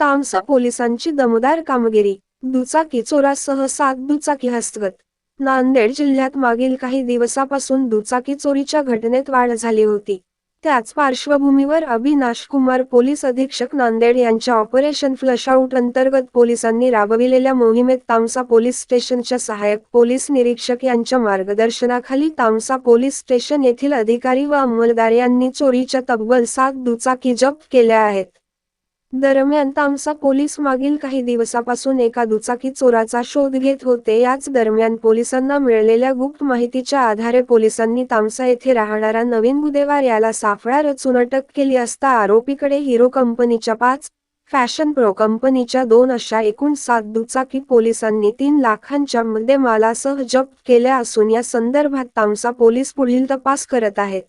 तामसा पोलिसांची दमदार कामगिरी दुचाकी चोरासह सात दुचाकी हस्तगत. नांदेड जिल्ह्यात मागील काही दिवसापासून दुचाकी चोरीच्या घटनेत वाढ झाली होती. त्याच पार्श्वभूमीवर अविनाश कुमार पोलीस अधीक्षक नांदेड यांच्या ऑपरेशन फ्लशआउट अंतर्गत पोलिसांनी राबविलेल्या मोहिमेत तामसा पोलीस स्टेशनच्या सहाय्यक पोलीस निरीक्षक यांच्या मार्गदर्शनाखाली तामसा पोलीस स्टेशन येथील अधिकारी व अंमलदार यांनी चोरीच्या तब्बल सात दुचाकी जप्त केल्या आहेत. दरम्यान तामसा पोलीस मागील काही दिवसापासून एका दुचाकी चोराचा शोध घेत होते. याच दरम्यान पोलिसांना मिळालेल्या गुप्त माहितीच्या आधारे पोलिसांनी तामसा येथे राहणारा नवीन गुदेवार याला साफळा रचून अटक केली असता आरोपीकडे हिरो कंपनीच्या पाच फॅशन प्रो कंपनीच्या दोन अशा एकूण सात दुचाकी पोलिसांनी तीन लाखांच्या मुद्देमालासह जप्त केल्या असून या संदर्भात तामसा पोलीस पुढील तपास करत आहेत.